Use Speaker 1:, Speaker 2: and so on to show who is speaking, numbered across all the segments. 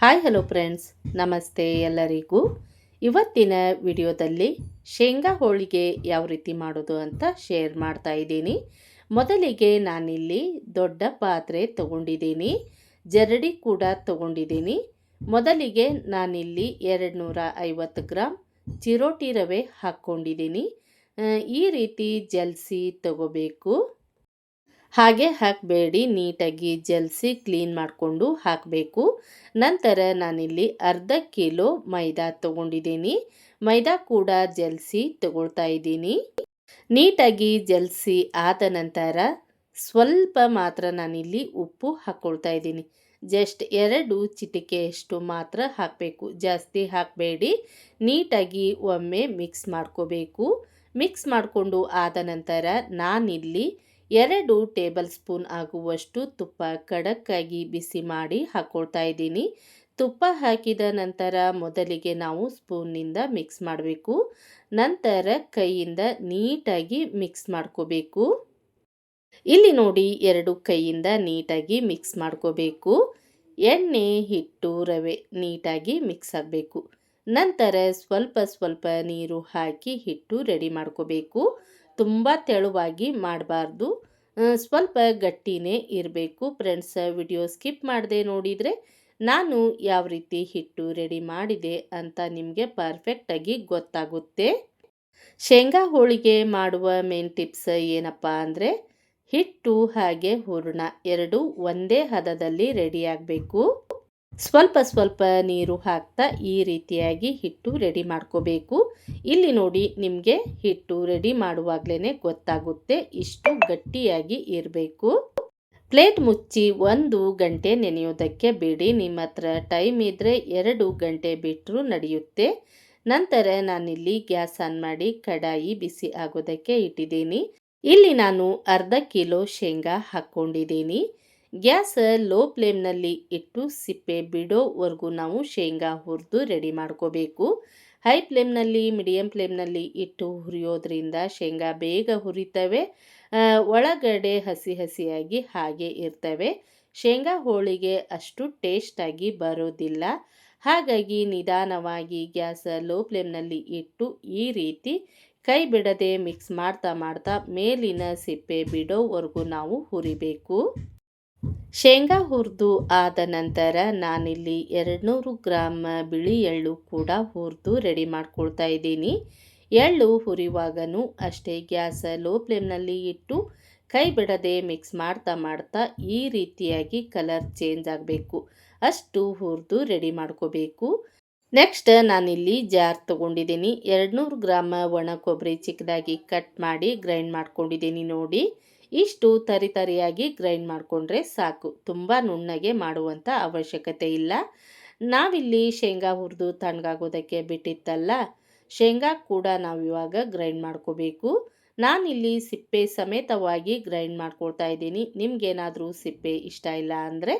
Speaker 1: Hi, hello friends. ನಮಸ್ತೆ ಎಲ್ಲರಿಗೂ. ಇವತ್ತಿನ ವಿಡಿಯೋದಲ್ಲಿ ಶೇಂಗಾ ಹೋಳಿಗೆ ಯಾವ ರೀತಿ ಮಾಡೋದು ಅಂತ ಶೇರ್ ಮಾಡ್ತಾ ಇದ್ದೀನಿ. ಮೊದಲಿಗೆ ನಾನಿಲ್ಲಿ ದೊಡ್ಡ ಪಾತ್ರೆ ತಗೊಂಡಿದ್ದೀನಿ. ಜರಡಿ ಕೂಡ ತಗೊಂಡಿದ್ದೀನಿ. ಮೊದಲಿಗೆ ನಾನಿಲ್ಲಿ ಎರಡು ನೂರ ಐವತ್ತು ಗ್ರಾಮ್ ಚಿರೋಟಿ ರವೆ ಹಾಕ್ಕೊಂಡಿದ್ದೀನಿ. ಈ ರೀತಿ ಜಲ್ಸಿ ತಗೋಬೇಕು. ಹಾಗೆ ಹಾಕಬೇಡಿ, ನೀಟಾಗಿ ಜಲ್ಸಿ ಕ್ಲೀನ್ ಮಾಡಿಕೊಂಡು ಹಾಕಬೇಕು. ನಂತರ ನಾನಿಲ್ಲಿ ಅರ್ಧ ಕಿಲೋ ಮೈದಾ ತಗೊಂಡಿದ್ದೀನಿ. ಮೈದಾ ಕೂಡ ಜಲ್ಸಿ ತಗೊಳ್ತಾ ಇದ್ದೀನಿ. ನೀಟಾಗಿ ಜಲ್ಸಿ ಆದ ನಂತರ ಸ್ವಲ್ಪ ಮಾತ್ರ ನಾನಿಲ್ಲಿ ಉಪ್ಪು ಹಾಕ್ಕೊಳ್ತಾ ಇದ್ದೀನಿ. ಜಸ್ಟ್ ಎರಡು ಚಿಟಿಕೆಯಷ್ಟು ಮಾತ್ರ ಹಾಕಬೇಕು. ಜಾಸ್ತಿ ಹಾಕಬೇಡಿ. ನೀಟಾಗಿ ಒಮ್ಮೆ ಮಿಕ್ಸ್ ಮಾಡ್ಕೋಬೇಕು. ಮಿಕ್ಸ್ ಮಾಡಿಕೊಂಡು ಆದ ನಂತರ ನಾನಿಲ್ಲಿ ಎರಡು ಟೇಬಲ್ ಸ್ಪೂನ್ ಆಗುವಷ್ಟು ತುಪ್ಪ ಕಡಕ್ಕಾಗಿ ಬಿಸಿ ಮಾಡಿ ಹಾಕ್ಕೊಳ್ತಾ ಇದ್ದೀನಿ. ತುಪ್ಪ ಹಾಕಿದ ನಂತರ ಮೊದಲಿಗೆ ನಾವು ಸ್ಪೂನ್ನಿಂದ ಮಿಕ್ಸ್ ಮಾಡಬೇಕು. ನಂತರ ಕೈಯಿಂದ ನೀಟಾಗಿ ಮಿಕ್ಸ್ ಮಾಡ್ಕೋಬೇಕು. ಇಲ್ಲಿ ನೋಡಿ ಎರಡು ಕೈಯಿಂದ ನೀಟಾಗಿ ಮಿಕ್ಸ್ ಮಾಡ್ಕೋಬೇಕು. ಎಣ್ಣೆ, ಹಿಟ್ಟು, ರವೆ ನೀಟಾಗಿ ಮಿಕ್ಸ್ ಆಗಬೇಕು. ನಂತರ ಸ್ವಲ್ಪ ಸ್ವಲ್ಪ ನೀರು ಹಾಕಿ ಹಿಟ್ಟು ರೆಡಿ ಮಾಡ್ಕೋಬೇಕು. ತುಂಬ ತೆಳುವಾಗಿ ಮಾಡಬಾರ್ದು. ಸ್ವಲ್ಪ ಗಟ್ಟಿನೇ ಇರಬೇಕು. ಫ್ರೆಂಡ್ಸ್ ವಿಡಿಯೋ ಸ್ಕಿಪ್ ಮಾಡದೆ ನೋಡಿದರೆ ನಾನು ಯಾವ ರೀತಿ ಹಿಟ್ಟು ರೆಡಿ ಮಾಡಿದೆ ಅಂತ ನಿಮಗೆ ಪರ್ಫೆಕ್ಟಾಗಿ ಗೊತ್ತಾಗುತ್ತೆ. ಶೇಂಗಾ ಹೋಳಿಗೆ ಮಾಡುವ ಮೇನ್ ಟಿಪ್ಸ್ ಏನಪ್ಪ ಅಂದರೆ ಹಿಟ್ಟು ಹಾಗೆ ಹೂರಣ ಎರಡು ಒಂದೇ ಹದದಲ್ಲಿ ರೆಡಿ ಆಗಬೇಕು. ಸ್ವಲ್ಪ ಸ್ವಲ್ಪ ನೀರು ಹಾಕ್ತಾ ಈ ರೀತಿಯಾಗಿ ಹಿಟ್ಟು ರೆಡಿ ಮಾಡ್ಕೋಬೇಕು. ಇಲ್ಲಿ ನೋಡಿ ನಿಮಗೆ ಹಿಟ್ಟು ರೆಡಿ ಮಾಡುವಾಗಲೇ ಗೊತ್ತಾಗುತ್ತೆ ಇಷ್ಟು ಗಟ್ಟಿಯಾಗಿ ಇರಬೇಕು. ಪ್ಲೇಟ್ ಮುಚ್ಚಿ ಒಂದು ಗಂಟೆ ನೆನೆಯೋದಕ್ಕೆ ಬಿಡಿ. ನಿಮ್ಮ ಹತ್ರ ಟೈಮ್ ಇದ್ದರೆ ಎರಡು ಗಂಟೆ ಬಿಟ್ಟರೂ ನಡೆಯುತ್ತೆ. ನಂತರ ನಾನಿಲ್ಲಿ ಗ್ಯಾಸ್ ಆನ್ ಮಾಡಿ ಕಡಾಯಿ ಬಿಸಿ ಆಗೋದಕ್ಕೆ ಇಟ್ಟಿದ್ದೀನಿ. ಇಲ್ಲಿ ನಾನು ಅರ್ಧ ಕಿಲೋ ಶೇಂಗಾ ಹಾಕ್ಕೊಂಡಿದ್ದೀನಿ. ಗ್ಯಾಸ್ ಲೋ ಫ್ಲೇಮ್ನಲ್ಲಿ ಇಟ್ಟು ಸಿಪ್ಪೆ ಬಿಡೋವರೆಗೂ ನಾವು ಶೇಂಗಾ ಹುರಿದು ರೆಡಿ ಮಾಡ್ಕೋಬೇಕು. ಹೈ ಫ್ಲೇಮ್ನಲ್ಲಿ, ಮೀಡಿಯಂ ಫ್ಲೇಮ್ನಲ್ಲಿ ಇಟ್ಟು ಹುರಿಯೋದ್ರಿಂದ ಶೇಂಗಾ ಬೇಗ ಹುರಿತವೆ. ಒಳಗಡೆ ಹಸಿ ಹಸಿಯಾಗಿ ಹಾಗೆ ಇರ್ತವೆ. ಶೇಂಗಾ ಹೋಳಿಗೆ ಅಷ್ಟು ಟೇಸ್ಟಾಗಿ ಬರೋದಿಲ್ಲ. ಹಾಗಾಗಿ ನಿಧಾನವಾಗಿ ಗ್ಯಾಸ್ ಲೋ ಫ್ಲೇಮ್ನಲ್ಲಿ ಇಟ್ಟು ಈ ರೀತಿ ಕೈ ಬಿಡದೆ ಮಿಕ್ಸ್ ಮಾಡ್ತಾ ಮಾಡ್ತಾ ಮೇಲಿನ ಸಿಪ್ಪೆ ಬಿಡೋವರೆಗೂ ನಾವು ಹುರಿಬೇಕು. ಶೇಂಗಾ ಹುರಿದು ಆದ ನಂತರ ನಾನಿಲ್ಲಿ ಎರಡುನೂರು ಗ್ರಾಮ್ ಬಿಳಿ ಎಳ್ಳು ಕೂಡ ಹುರಿದು ರೆಡಿ ಮಾಡ್ಕೊಳ್ತಾ ಇದ್ದೀನಿ. ಎಳ್ಳು ಹುರಿಯುವಾಗನೂ ಅಷ್ಟೇ ಗ್ಯಾಸ್ ಲೋ ಫ್ಲೇಮ್ನಲ್ಲಿ ಇಟ್ಟು ಕೈ ಬಿಡದೆ ಮಿಕ್ಸ್ ಮಾಡ್ತಾ ಮಾಡ್ತಾ ಈ ರೀತಿಯಾಗಿ ಕಲರ್ ಚೇಂಜ್ ಆಗಬೇಕು. ಅಷ್ಟು ಹುರಿದು ರೆಡಿ ಮಾಡ್ಕೋಬೇಕು. ನೆಕ್ಸ್ಟ್ ನಾನಿಲ್ಲಿ ಜಾರ್ ತೊಗೊಂಡಿದ್ದೀನಿ. ಎರಡುನೂರು ಗ್ರಾಮ್ ಒಣ ಕೊಬ್ಬರಿ ಚಿಕ್ಕದಾಗಿ ಕಟ್ ಮಾಡಿ ಗ್ರೈಂಡ್ ಮಾಡ್ಕೊಂಡಿದ್ದೀನಿ ನೋಡಿ. ಇಷ್ಟು ತರಿ ತರಿಯಾಗಿ ಗ್ರೈಂಡ್ ಮಾಡಿಕೊಂಡ್ರೆ ಸಾಕು. ತುಂಬ ನುಣ್ಣಗೆ ಮಾಡುವಂಥ ಅವಶ್ಯಕತೆ ಇಲ್ಲ. ನಾವಿಲ್ಲಿ ಶೇಂಗಾ ಹುರಿದು ತಣ್ಣಗಾಗೋದಕ್ಕೆ ಬಿಟ್ಟಿತ್ತಲ್ಲ, ಶೇಂಗಾ ಕೂಡ ನಾವು ಇವಾಗ ಗ್ರೈಂಡ್ ಮಾಡ್ಕೋಬೇಕು. ನಾನಿಲ್ಲಿ ಸಿಪ್ಪೆ ಸಮೇತವಾಗಿ ಗ್ರೈಂಡ್ ಮಾಡ್ಕೊಳ್ತಾ ಇದ್ದೀನಿ. ನಿಮಗೇನಾದರೂ ಸಿಪ್ಪೆ ಇಷ್ಟ ಇಲ್ಲ ಅಂದರೆ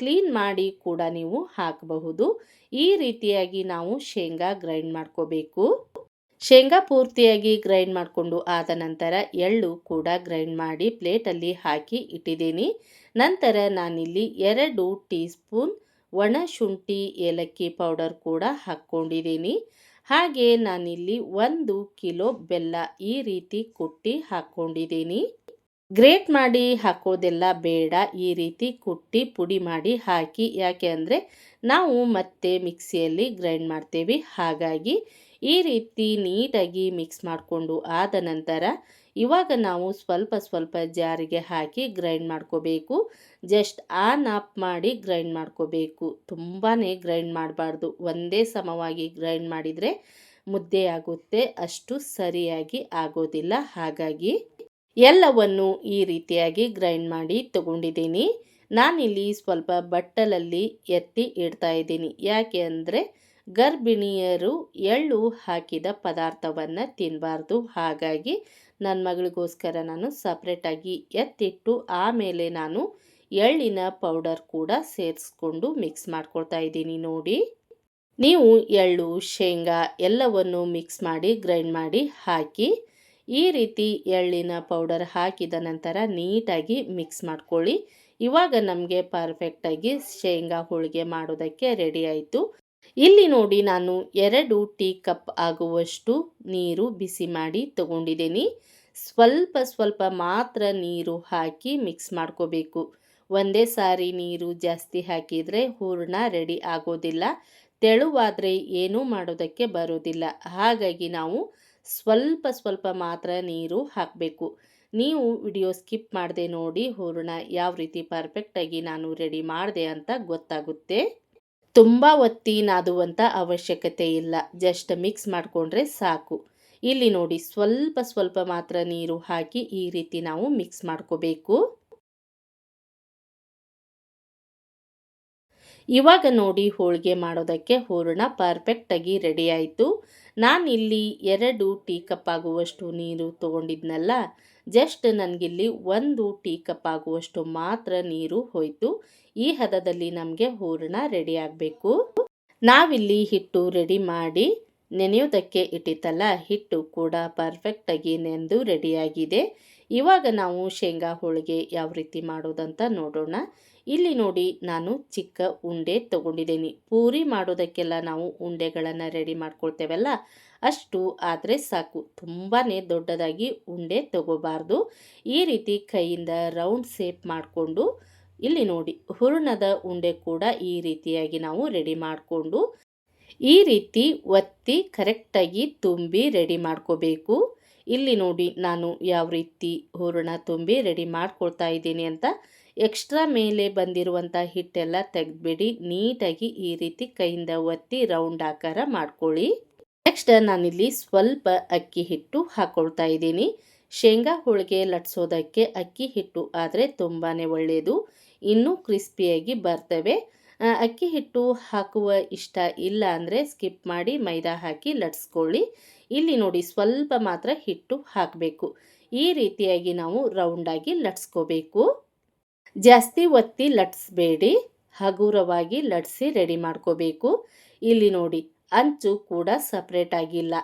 Speaker 1: ಕ್ಲೀನ್ ಮಾಡಿ ಕೂಡ ನೀವು ಹಾಕಬಹುದು. ಈ ರೀತಿಯಾಗಿ ನಾವು ಶೇಂಗಾ ಗ್ರೈಂಡ್ ಮಾಡ್ಕೋಬೇಕು. ಶೇಂಗಾ ಪೂರ್ತಿಯಾಗಿ ಗ್ರೈಂಡ್ ಮಾಡಿಕೊಂಡು ಆದ ನಂತರ ಎಳ್ಳು ಕೂಡ ಗ್ರೈಂಡ್ ಮಾಡಿ ಪ್ಲೇಟಲ್ಲಿ ಹಾಕಿ ಇಟ್ಟಿದ್ದೀನಿ. ನಂತರ ನಾನಿಲ್ಲಿ ಎರಡು ಟೀ ಸ್ಪೂನ್ ಒಣ ಶುಂಠಿ ಏಲಕ್ಕಿ ಪೌಡರ್ ಕೂಡ ಹಾಕ್ಕೊಂಡಿದ್ದೀನಿ. ಹಾಗೆ ನಾನಿಲ್ಲಿ ಒಂದು ಕಿಲೋ ಬೆಲ್ಲ ಈ ರೀತಿ ಕುಟ್ಟಿ ಹಾಕ್ಕೊಂಡಿದ್ದೀನಿ. ಗ್ರೇಟ್ ಮಾಡಿ ಹಾಕೋದೆಲ್ಲ ಬೇಡ, ಈ ರೀತಿ ಕುಟ್ಟಿ ಪುಡಿ ಮಾಡಿ ಹಾಕಿ. ಯಾಕೆ ಅಂದರೆ ನಾವು ಮತ್ತೆ ಮಿಕ್ಸಿಯಲ್ಲಿ ಗ್ರೈಂಡ್ ಮಾಡ್ತೇವೆ. ಹಾಗಾಗಿ ಈ ರೀತಿ ನೀಟಾಗಿ ಮಿಕ್ಸ್ ಮಾಡಿಕೊಂಡು ಆದ ನಂತರ ಇವಾಗ ನಾವು ಸ್ವಲ್ಪ ಸ್ವಲ್ಪ ಜಾರಿಗೆ ಹಾಕಿ ಗ್ರೈಂಡ್ ಮಾಡ್ಕೋಬೇಕು. ಜಸ್ಟ್ ಆನ್ ಆಫ್ ಮಾಡಿ ಗ್ರೈಂಡ್ ಮಾಡ್ಕೋಬೇಕು. ತುಂಬಾ ಗ್ರೈಂಡ್ ಮಾಡಬಾರ್ದು. ಒಂದೇ ಸಮವಾಗಿ ಗ್ರೈಂಡ್ ಮಾಡಿದರೆ ಮುದ್ದೆ ಆಗುತ್ತೆ. ಅಷ್ಟು ಸರಿಯಾಗಿ ಆಗೋದಿಲ್ಲ. ಹಾಗಾಗಿ ಎಲ್ಲವನ್ನು ಈ ರೀತಿಯಾಗಿ ಗ್ರೈಂಡ್ ಮಾಡಿ ತಗೊಂಡಿದ್ದೀನಿ. ನಾನಿಲ್ಲಿ ಸ್ವಲ್ಪ ಬಟ್ಟಲಲ್ಲಿ ಎತ್ತಿ ಇಡ್ತಾ ಇದ್ದೀನಿ. ಯಾಕೆ ಅಂದರೆ ಗರ್ಭಿಣಿಯರು ಎಳ್ಳು ಹಾಕಿದ ಪದಾರ್ಥವನ್ನು ತಿನ್ನಬಾರ್ದು ಹಾಗಾಗಿ ನನ್ನ ಮಗಳಿಗೋಸ್ಕರ ನಾನು ಸಪ್ರೇಟಾಗಿ ಎತ್ತಿಟ್ಟು ಆಮೇಲೆ ನಾನು ಎಳ್ಳಿನ ಪೌಡರ್ ಕೂಡ ಸೇರಿಸ್ಕೊಂಡು ಮಿಕ್ಸ್ ಮಾಡ್ಕೊಳ್ತಾ ಇದ್ದೀನಿ ನೋಡಿ. ನೀವು ಎಳ್ಳು, ಶೇಂಗಾ ಎಲ್ಲವನ್ನು ಮಿಕ್ಸ್ ಮಾಡಿ, ಗ್ರೈಂಡ್ ಮಾಡಿ ಹಾಕಿ ಈ ರೀತಿ ಎಳ್ಳಿನ ಪೌಡರ್ ಹಾಕಿದ ನಂತರ ನೀಟಾಗಿ ಮಿಕ್ಸ್ ಮಾಡ್ಕೊಳ್ಳಿ. ಇವಾಗ ನಮಗೆ ಪರ್ಫೆಕ್ಟಾಗಿ ಶೇಂಗಾ ಹೋಳಿಗೆ ಮಾಡೋದಕ್ಕೆ ರೆಡಿ ಆಯಿತು. ಇಲ್ಲಿ ನೋಡಿ ನಾನು ಎರಡು ಟೀ ಕಪ್ ಆಗುವಷ್ಟು ನೀರು ಬಿಸಿ ಮಾಡಿ ತಗೊಂಡಿದ್ದೀನಿ. ಸ್ವಲ್ಪ ಸ್ವಲ್ಪ ಮಾತ್ರ ನೀರು ಹಾಕಿ ಮಿಕ್ಸ್ ಮಾಡ್ಕೋಬೇಕು. ಒಂದೇ ಸಾರಿ ನೀರು ಜಾಸ್ತಿ ಹಾಕಿದರೆ ಹೂರಣ ರೆಡಿ ಆಗೋದಿಲ್ಲ. ತೆಳುವಾದರೆ ಏನೂ ಮಾಡೋದಕ್ಕೆ ಬರೋದಿಲ್ಲ. ಹಾಗಾಗಿ ನಾವು ಸ್ವಲ್ಪ ಸ್ವಲ್ಪ ಮಾತ್ರ ನೀರು ಹಾಕಬೇಕು. ನೀವು ವಿಡಿಯೋ ಸ್ಕಿಪ್ ಮಾಡದೆ ನೋಡಿ ಹೂರಣ ಯಾವ ರೀತಿ ಪರ್ಫೆಕ್ಟಾಗಿ ನಾನು ರೆಡಿ ಮಾಡಿದೆ ಅಂತ ಗೊತ್ತಾಗುತ್ತೆ. ತುಂಬ ಒತ್ತಿ ನಾದುವಂಥ ಅವಶ್ಯಕತೆ ಇಲ್ಲ. ಜಸ್ಟ್ ಮಿಕ್ಸ್ ಮಾಡಿಕೊಂಡ್ರೆ ಸಾಕು. ಇಲ್ಲಿ ನೋಡಿ, ಸ್ವಲ್ಪ ಸ್ವಲ್ಪ ಮಾತ್ರ ನೀರು ಹಾಕಿ ಈ ರೀತಿ ನಾವು ಮಿಕ್ಸ್ ಮಾಡ್ಕೋಬೇಕು. ಇವಾಗ ನೋಡಿ, ಹೋಳಿಗೆ ಮಾಡೋದಕ್ಕೆ ಹೂರಣ ಪರ್ಫೆಕ್ಟಾಗಿ ರೆಡಿ ಆಯಿತು. ನಾನಿಲ್ಲಿ ಎರಡು ಟೀ ಕಪ್ ಆಗುವಷ್ಟು ನೀರು ತೊಗೊಂಡಿದ್ನಲ್ಲ ಜಸ್ಟ್ ನನಗಿಲ್ಲಿ ಒಂದು ಟೀ ಕಪ್ ಆಗುವಷ್ಟು ಮಾತ್ರ ನೀರು ಹೋಯಿತು. ಈ ಹದದಲ್ಲಿ ನಮಗೆ ಹೂರಣ ರೆಡಿ ಆಗಬೇಕು. ನಾವಿಲ್ಲಿ ಹಿಟ್ಟು ರೆಡಿ ಮಾಡಿ ನೆನೆಯೋದಕ್ಕೆ ಇಟ್ಟಿತ್ತಲ್ಲ, ಹಿಟ್ಟು ಕೂಡ ಪರ್ಫೆಕ್ಟಾಗಿ ನೆಂದು ರೆಡಿಯಾಗಿದೆ ಇವಾಗ ನಾವು ಶೇಂಗಾ ಹೋಳಿಗೆ ಯಾವ ರೀತಿ ಮಾಡೋದಂತ ನೋಡೋಣ. ಇಲ್ಲಿ ನೋಡಿ ನಾನು ಚಿಕ್ಕ ಉಂಡೆ ತಗೊಂಡಿದ್ದೀನಿ. ಪೂರಿ ಮಾಡೋದಕ್ಕೆಲ್ಲ ನಾವು ಉಂಡೆಗಳನ್ನು ರೆಡಿ ಮಾಡ್ಕೊಳ್ತೇವಲ್ಲ ಅಷ್ಟು ಆದರೆ ಸಾಕು. ತುಂಬಾ ದೊಡ್ಡದಾಗಿ ಉಂಡೆ ತಗೋಬಾರ್ದು. ಈ ರೀತಿ ಕೈಯಿಂದ ರೌಂಡ್ ಸೇಪ್ ಮಾಡಿಕೊಂಡು ಇಲ್ಲಿ ನೋಡಿ, ಹೂರ್ಣದ ಉಂಡೆ ಕೂಡ ಈ ರೀತಿಯಾಗಿ ನಾವು ರೆಡಿ ಮಾಡಿಕೊಂಡು, ಈ ರೀತಿ ಒತ್ತಿ ಕರೆಕ್ಟಾಗಿ ತುಂಬಿ ರೆಡಿ ಮಾಡ್ಕೋಬೇಕು. ಇಲ್ಲಿ ನೋಡಿ, ನಾನು ಯಾವ ರೀತಿ ಹೂರಣ ತುಂಬಿ ರೆಡಿ ಮಾಡ್ಕೊಳ್ತಾ ಇದ್ದೀನಿ ಅಂತ ಎಕ್ಸ್ಟ್ರಾ ಮೇಲೆ ಬಂದಿರುವಂಥ ಹಿಟ್ಟೆಲ್ಲ ತೆಗೆದ್ಬಿಡಿ, ನೀಟಾಗಿ ಈ ರೀತಿ ಕೈಯಿಂದ ಒತ್ತಿ ರೌಂಡ್ ಆಕಾರ ಮಾಡ್ಕೊಳ್ಳಿ. ನೆಕ್ಸ್ಟ್ ನಾನಿಲ್ಲಿ ಸ್ವಲ್ಪ ಅಕ್ಕಿ ಹಿಟ್ಟು ಹಾಕ್ಕೊಳ್ತಾ ಇದ್ದೀನಿ. ಶೇಂಗಾ ಹೋಳಿಗೆ ಲಟ್ಸೋದಕ್ಕೆ ಅಕ್ಕಿ ಹಿಟ್ಟು ಆದರೆ ತುಂಬಾ ಒಳ್ಳೆಯದು ಇನ್ನೂ ಕ್ರಿಸ್ಪಿಯಾಗಿ ಬರ್ತವೆ. ಅಕ್ಕಿ ಹಿಟ್ಟು ಹಾಕುವ ಇಷ್ಟ ಇಲ್ಲ ಅಂದರೆ ಸ್ಕಿಪ್ ಮಾಡಿ ಮೈದಾ ಹಾಕಿ ಲಟ್ಸ್ಕೊಳ್ಳಿ. ಇಲ್ಲಿ ನೋಡಿ ಸ್ವಲ್ಪ ಮಾತ್ರ ಹಿಟ್ಟು ಹಾಕಬೇಕು. ಈ ರೀತಿಯಾಗಿ ನಾವು ರೌಂಡಾಗಿ ಲಟ್ಸ್ಕೋಬೇಕು. ಜಾಸ್ತಿ ಒತ್ತಿ ಲಟ್ಸ್ಬೇಡಿ. ಹಗುರವಾಗಿ ಲಟ್ಸಿ ರೆಡಿ ಮಾಡ್ಕೋಬೇಕು. ಇಲ್ಲಿ ನೋಡಿ ಅಂಚು ಕೂಡ ಸಪ್ರೇಟ್ ಆಗಿಲ್ಲ.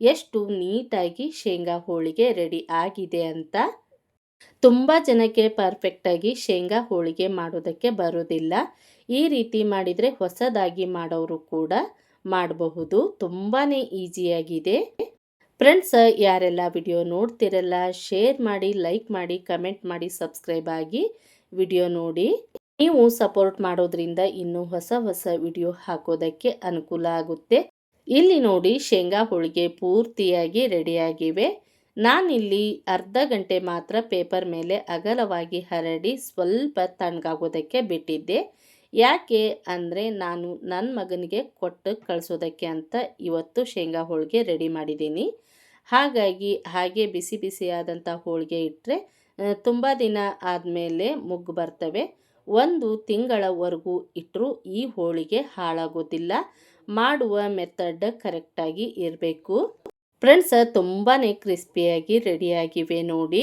Speaker 1: ಎಷ್ಟು ನೀಟಾಗಿ ಶೇಂಗಾ ಹೋಳಿಗೆ ರೆಡಿ ಆಗಿದೆ ಅಂತ ತುಂಬ ಜನಕ್ಕೆ ಪರ್ಫೆಕ್ಟಾಗಿ ಶೇಂಗಾ ಹೋಳಿಗೆ ಮಾಡೋದಕ್ಕೆ ಬರೋದಿಲ್ಲ. ಈ ರೀತಿ ಮಾಡಿದರೆ ಹೊಸದಾಗಿ ಮಾಡೋರು ಕೂಡ ಮಾಡಬಹುದು. ತುಂಬಾ ಈಸಿಯಾಗಿದೆ ಫ್ರೆಂಡ್ಸ್ ಯಾರೆಲ್ಲ ವಿಡಿಯೋ ನೋಡ್ತಿರಲ್ಲ ಶೇರ್ ಮಾಡಿ ಲೈಕ್ ಮಾಡಿ ಕಮೆಂಟ್ ಮಾಡಿ ಸಬ್ಸ್ಕ್ರೈಬ್ ಆಗಿ ವಿಡಿಯೋ ನೋಡಿ. ನೀವು ಸಪೋರ್ಟ್ ಮಾಡೋದ್ರಿಂದ ಇನ್ನೂ ಹೊಸ ಹೊಸ ವಿಡಿಯೋ ಹಾಕೋದಕ್ಕೆ ಅನುಕೂಲ ಆಗುತ್ತೆ. ಇಲ್ಲಿ ನೋಡಿ ಶೇಂಗಾ ಹೋಳಿಗೆ ಪೂರ್ತಿಯಾಗಿ ರೆಡಿಯಾಗಿವೆ ನಾನಿಲ್ಲಿ ಅರ್ಧ ಗಂಟೆ ಮಾತ್ರ ಪೇಪರ್ ಮೇಲೆ ಅಗಲವಾಗಿ ಹರಡಿ ಸ್ವಲ್ಪ ತಣ್ಣಗಾಗೋದಕ್ಕೆ ಬಿಟ್ಟಿದ್ದೆ. ಯಾಕೆ ಅಂದರೆ ನಾನು ನನ್ನ ಮಗನಿಗೆ ಕೊಟ್ಟು ಕಳಿಸೋದಕ್ಕೆ ಅಂತ ಇವತ್ತು ಶೇಂಗಾ ಹೋಳಿಗೆ ರೆಡಿ ಮಾಡಿದ್ದೀನಿ. ಹಾಗಾಗಿ ಹಾಗೆ ಬಿಸಿ ಬಿಸಿಯಾದಂಥ ಹೋಳಿಗೆ ಇಟ್ಟರೆ ತುಂಬ ದಿನ ಆದಮೇಲೆ ಮುಗ್ಗು ಬರ್ತವೆ. ಒಂದು ತಿಂಗಳವರೆಗೂ ಇಟ್ಟರೂ ಈ ಹೋಳಿಗೆ ಹಾಳಾಗೋದಿಲ್ಲ. ಮಾಡುವ ಮೆಥಡ್ ಕರೆಕ್ಟಾಗಿ ಇರಬೇಕು. ಫ್ರೆಂಡ್ಸ್ ತುಂಬಾ ಕ್ರಿಸ್ಪಿಯಾಗಿ ರೆಡಿಯಾಗಿವೆ ನೋಡಿ.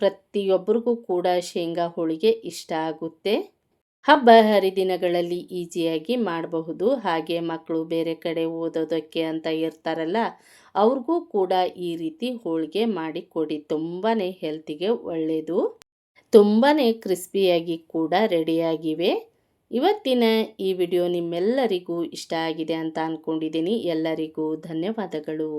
Speaker 1: ಪ್ರತಿಯೊಬ್ಬರಿಗೂ ಕೂಡ ಶೇಂಗಾ ಹೋಳಿಗೆ ಇಷ್ಟ ಆಗುತ್ತೆ. ಹಬ್ಬ ಹರಿದಿನಗಳಲ್ಲಿ ಈಸಿಯಾಗಿ ಮಾಡಬಹುದು. ಹಾಗೆ ಮಕ್ಕಳು ಬೇರೆ ಕಡೆ ಓದೋದಕ್ಕೆ ಅಂತ ಇರ್ತಾರಲ್ಲ, ಅವ್ರಿಗೂ ಕೂಡ ಈ ರೀತಿ ಹೋಳಿಗೆ ಮಾಡಿ ಕೊಡಿ. ತುಂಬಾ ಹೆಲ್ತಿಗೆ ಒಳ್ಳೆಯದು ತುಂಬಾ ಕ್ರಿಸ್ಪಿಯಾಗಿ ಕೂಡ ರೆಡಿಯಾಗಿವೆ. ಇವತ್ತಿನ ಈ ವಿಡಿಯೋ ನಿಮ್ಮೆಲ್ಲರಿಗೂ ಇಷ್ಟ ಆಗಿದೆ ಅಂತ ಅಂದ್ಕೊಂಡಿದ್ದೀನಿ ಎಲ್ಲರಿಗೂ ಧನ್ಯವಾದಗಳು.